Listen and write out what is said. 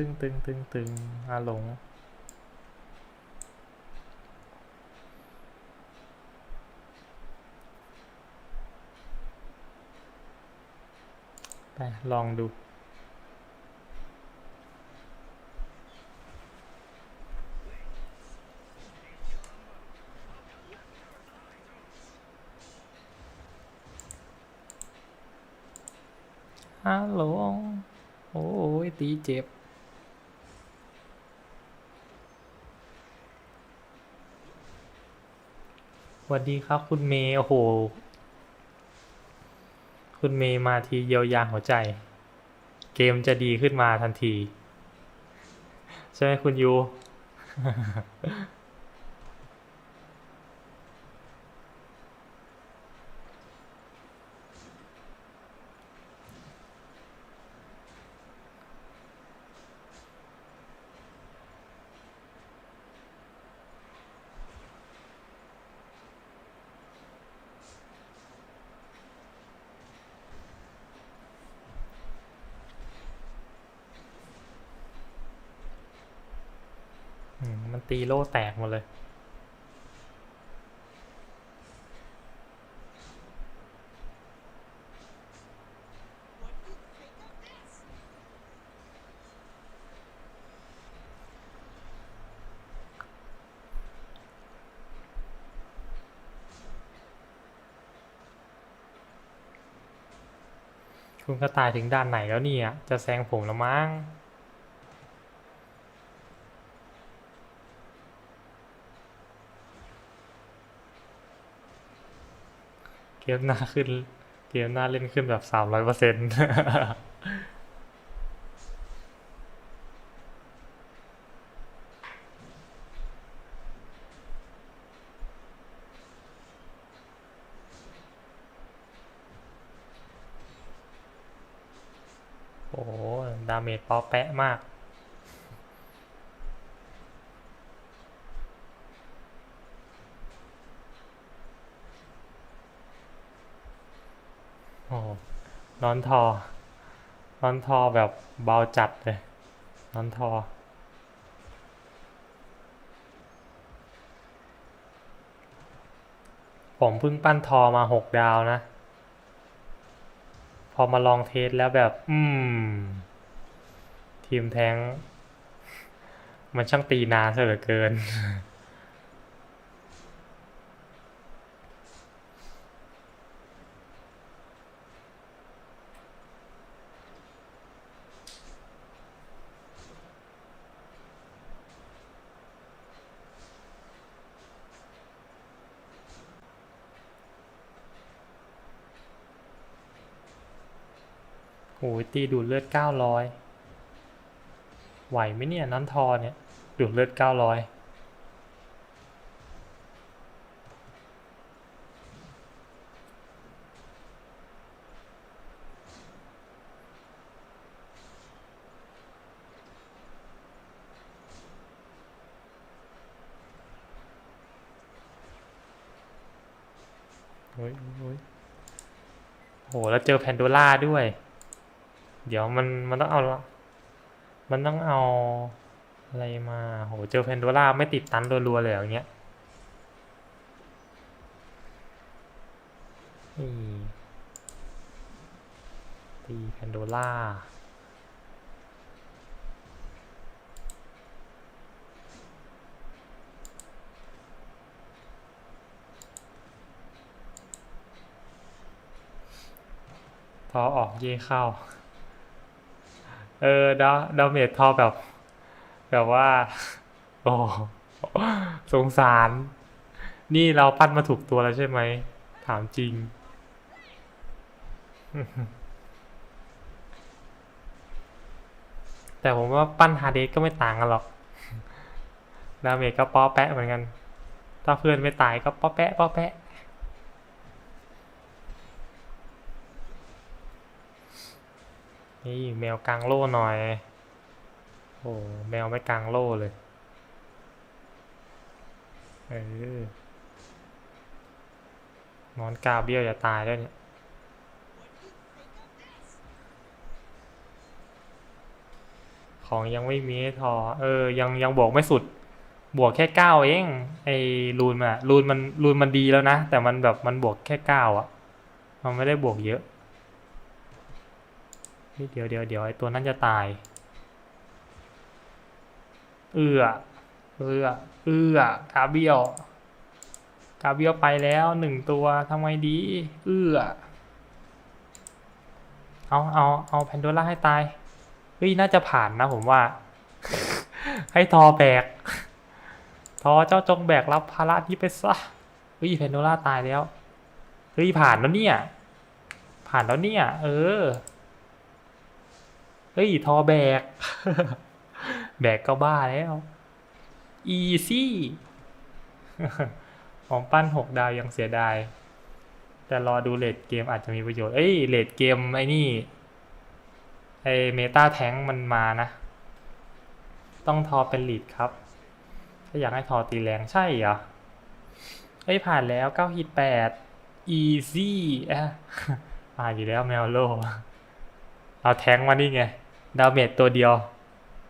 ตึงตึงตึงตึงอาหลง ไป ลองดูฮัลโหลโอ้ยตีเจ็บ วัสดีครับ คุณเมย์โอ้โห คุณเมย์มาทีเยียวยาหัวใจ เกมจะดีขึ้นมาทันที ใช่ไหมคุณยู อื มันตีโล่แตกหมดเลย คุณก็ตายถึงด้านไหนแล้วเนี่ย จะแซงผมแล้วมั้ง มหน้าขึ้น เกมหน้าเล่นขึ้นแบบสามร้อยเปอร์เซ็นต์โอ้โหดาเมจปอแปะมาก โอ้โหนอนทอนอนทอแบบเบาจัดเลยนอนทอ ผมเพิ่งปั้นทอมาหกดาวนะ พอมาลองเทสแล้วแบบ อืม ทีมแท้ง มันช่างตีนานซะเหลือเกิน โอ้ยตีดูดเลือดเก้าร้อยไหวไหมเนี่ยน้ำทอเนี่ย ดูดเลือดเก้าร้อยโอ้ยโอ้ยโอ้ยโห แล้วเจอแพนโดล่าด้วย เดี๋ยวมันมันต้องเอา มันต้องเอาอะไรมา โห เจอแพนโดล่าไม่ติดตันรัวๆเลยอย่างเงี้ยนี่ตีแพนโดล่าพอออกเย่เข้า เออดาดาเมจทอแบบ แบบว่า โอ้สงสาร นี่เราปั้นมาถูกตัวแล้วใช่ไหม ถามจริง แต่ผมว่าปั้นฮาเดสก็ไม่ต่างกันหรอก ดาเมจก็ป้อแปะเหมือนกัน ถ้าเพื่อนไม่ตายก็ป้อแปะป้อแปะ นี่แมวกลางโล่หน่อย โอ้แมวไม่กลางโล่เลย เออนอนกาเบี้ยวจะตายแล้วเนี่ยของยังไม่มีให้ทอ เออ ยังยังบวกไม่สุด บวกแค่เก้าเอง ไอ้รูนมันอะรูนมันรูนมันดีแล้วนะ แต่มันแบบมันบวกแค่เก้าอะมันไม่ได้บวกเยอะ เฮ้ยเดี๋ยวเดี๋ยวเดี๋ยวไอตัวนั้นจะตาย เอื้อเอื้อเอื้อกาเบียวกาเบียวไปแล้วหนึ่งตัวทำไงดี เอื้อเอาเอาเอาแพนโดล่าให้ตายเฮ้ยน่าจะผ่านนะผมว่า ให้ทอแบก ทอเจ้าจงแบกรับภาระนี้ไปซะเฮ้ยแพนโดล่าตายแล้วเฮ้ยผ่านแล้วเนี่ย ผ่านแล้วเนี่ย เออ ฮ้ย ทอแบก แบกก็บ้าแล้ว อีซี่ของปั้นหกดาวยังเสียดาย แต่รอดูเลดเกมอาจจะมีประโยชน์ เอ้ยเลดเกมไอ้นี่ ไอเมตาแทงมันมานะ ต้องทอเป็นลีดครับ ถ้าอยากให้ทอตีแรงใช่เหรอ เอ้ย ผ่านแล้วเก้าฮิตแปด easy อะผ่านอยู่แล้วแมวโล เอาแทงมานี่ไง ดาเมจตัวเดียว